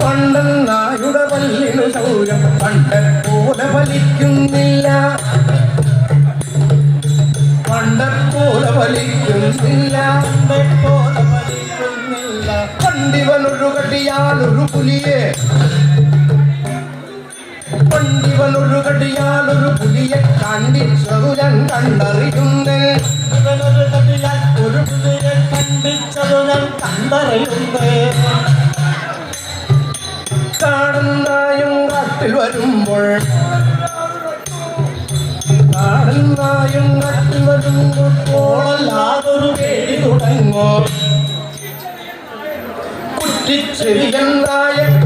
പണ്ടൻ നായുടെ പല്ലിനു സൗരം പണ്ടൻ പോലെ ഫലിക്കുന്നില്ല പണ്ടൻ പോലെ ഫലിക്കുന്നില്ല പോലെ ഫലിക്കുന്നില്ല പണ്ടിവനൊരു കടിയാലൊരു പുലിയെ പണ്ടിവനൊരു കടിയാലൊരു പുലിയെ കണ്ടിച്ചതു ഞാൻ കണ്ടറിയുന്നേ കണ്ടിച്ചതു ഞാൻ കണ്ടറിയുണ്ട് കാടന്നായും കാട്ടിൽ വരുമ്പോൾ കാടന്നായും കാട്ടിൽ വരുമ്പോൾ പോളല്ലാതൊരു പേടി തുടങ്ങോ. കൊണ്ടൊരു